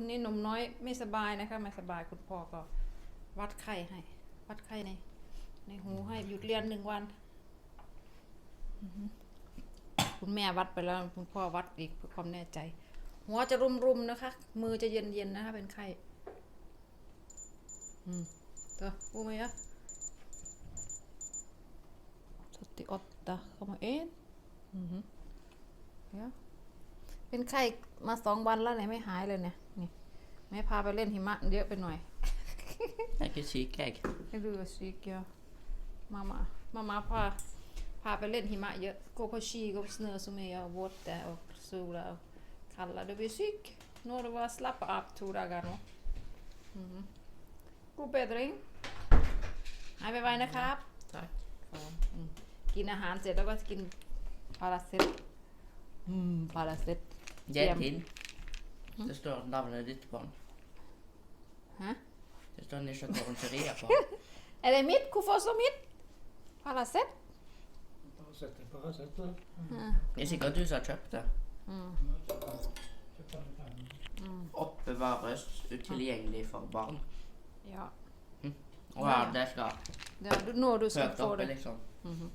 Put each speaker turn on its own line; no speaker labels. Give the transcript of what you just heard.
วันนี้หนุ่มน้อยไม่สบายนะคะไม่สบายคุณพ่อก็วัดไข้ให้ วัดไข้ในในหูให้หยุดเรียนหนึ่งวัน คุณแม่วัดไปแล้ว คุณพ่อวัดอีกเพื่อความแน่ใจ หัวจะรุมๆนะคะ มือจะเย็นๆนะคะเป็นไข้อืมตัวอูไหมอะสติอดตาเข้ามาเอ็นอือฮึเดี๋ยว เป็นไข้มาสองวันแล้วไหนไม่หายเลยเนี่ยนี่แม่พาไปเล่นหิมะเยอะไปหน่อย
Lekker sykägg.
ให้ดูสิเกียวมามามามาพาพาไปเล่นหิมะเยอะ gå på ski och snö som är och våta och sola och kalla det blir syk några var slappa av två dagar nu mm. god bedring หายไปไวๆนะครับ
Tack.
อืมกินอาหารเสร็จแล้วก็กินพาราเซตอืมพาราเซต
Det Get in. Det står navnet ditt på den.
Hæ?
Det står Nisha Koronserier på
er det mitt? Hvorfor står mitt? Paracet?
Paracet er bare sett
Det Det er sikkert du som har kjøpt det.
Mm.
Oppbevares utilgjengelig for barn.
Ja. Mm.
Og her, det skal
Når du skal få det.
Liksom.
Mm -hmm.